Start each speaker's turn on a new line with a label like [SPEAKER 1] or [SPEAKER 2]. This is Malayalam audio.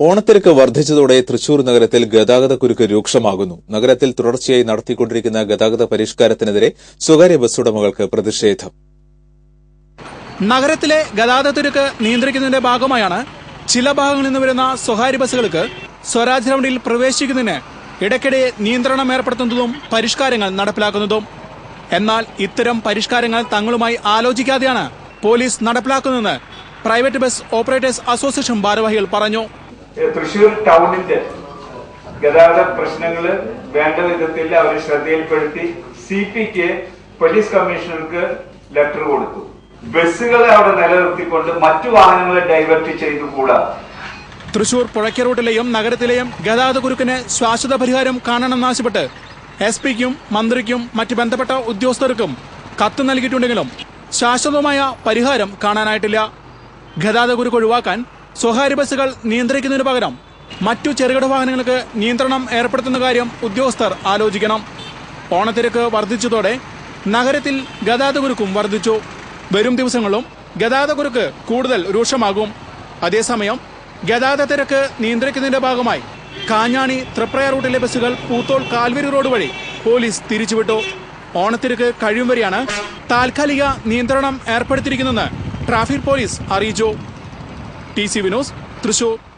[SPEAKER 1] ഓണത്തിരക്ക് വർദ്ധിച്ചതോടെ തൃശൂർ നഗരത്തിൽ ഗതാഗതക്കുരുക്ക് രൂക്ഷമാകുന്നു. നഗരത്തിൽ തുടർച്ചയായി നടത്തിക്കൊണ്ടിരിക്കുന്ന ഗതാഗത പരിഷ്കാരത്തിനെതിരെ സ്വകാര്യ ബസ് ഉടമകൾക്ക് പ്രതിഷേധം.
[SPEAKER 2] നഗരത്തിലെ ഗതാഗതത്തിരക്ക് നിയന്ത്രിക്കുന്നതിന്റെ ഭാഗമായാണ് ചില ഭാഗങ്ങളിൽ നിന്ന് വരുന്ന സ്വകാര്യ ബസ്സുകൾക്ക് സ്വരാജ് റൗണ്ടിൽ പ്രവേശിക്കുന്നതിന് ഇടയ്ക്കിടെ നിയന്ത്രണം ഏർപ്പെടുത്തുന്നതും പരിഷ്കാരങ്ങൾ നടപ്പിലാക്കുന്നതും. എന്നാൽ ഇത്തരം പരിഷ്കാരങ്ങൾ തങ്ങളുമായി ആലോചിക്കാതെയാണ് പോലീസ് നടപ്പിലാക്കുന്നതെന്ന് പ്രൈവറ്റ് ബസ് ഓപ്പറേറ്റേഴ്സ് അസോസിയേഷൻ ഭാരവാഹികൾ പറഞ്ഞു.
[SPEAKER 3] ഏഹ് തൃശ്ശൂർ ടൗണിന്റെ ഗതാഗത പ്രശ്നങ്ങൾ വേണ്ട വിധത്തിൽ അവർ ശ്രദ്ധയിൽപ്പെടുത്തി സി പിക്ക് പോലീസ് കമ്മീഷണർക്ക് ലെറ്റർ കൊടുത്തു. ബസ്സുകളെ അവിടെ നിലനിർത്തിക്കൊണ്ട് മറ്റു വാഹനങ്ങളെ ഡൈവേർട്ട് ചെയ്തുകൂടാ.
[SPEAKER 2] തൃശൂർ പുഴയ്ക്ക റൂട്ടിലെയും നഗരത്തിലെയും ഗതാഗത കുരുക്കിന് ശാശ്വത പരിഹാരം കാണണമെന്നാവശ്യപ്പെട്ട് എസ് പിക്കും മന്ത്രിക്കും മറ്റ് ബന്ധപ്പെട്ട ഉദ്യോഗസ്ഥർക്കും കത്ത് നൽകിയിട്ടുണ്ടെങ്കിലും ശാശ്വതമായ പരിഹാരം കാണാനായിട്ടില്ല. ഗതാഗത കുരുക്ക് ഒഴിവാക്കാൻ സ്വകാര്യ ബസ്സുകൾ നിയന്ത്രിക്കുന്നതിന് പകരം മറ്റു ചെറുകിട വാഹനങ്ങൾക്ക് നിയന്ത്രണം ഏർപ്പെടുത്തുന്ന കാര്യം ഉദ്യോഗസ്ഥർ ആലോചിക്കണം. ഓണത്തിരക്ക് വർദ്ധിച്ചതോടെ നഗരത്തിൽ ഗതാഗത കുരുക്കും വർദ്ധിച്ചു. വരും ദിവസങ്ങളിലും ഗതാഗത കുരുക്ക് കൂടുതൽ രൂക്ഷമാകും. അതേസമയം ഗതാഗത തിരക്ക് നിയന്ത്രിക്കുന്നതിന്റെ ഭാഗമായി കാഞ്ഞാണി തൃപ്രയ റൂട്ടിലെ ബസ്സുകൾ പൂത്തോൾ കാൽവരി റോഡ് വഴി പോലീസ് തിരിച്ചുവിട്ടു. ഓണത്തിരക്ക് കഴിയും വരെയാണ് താൽക്കാലിക നിയന്ത്രണം ഏർപ്പെടുത്തിയിരിക്കുന്നതെന്ന് ട്രാഫിക് പോലീസ് അറിയിച്ചു. ടി സി വിനോസ് തൃശൂർ.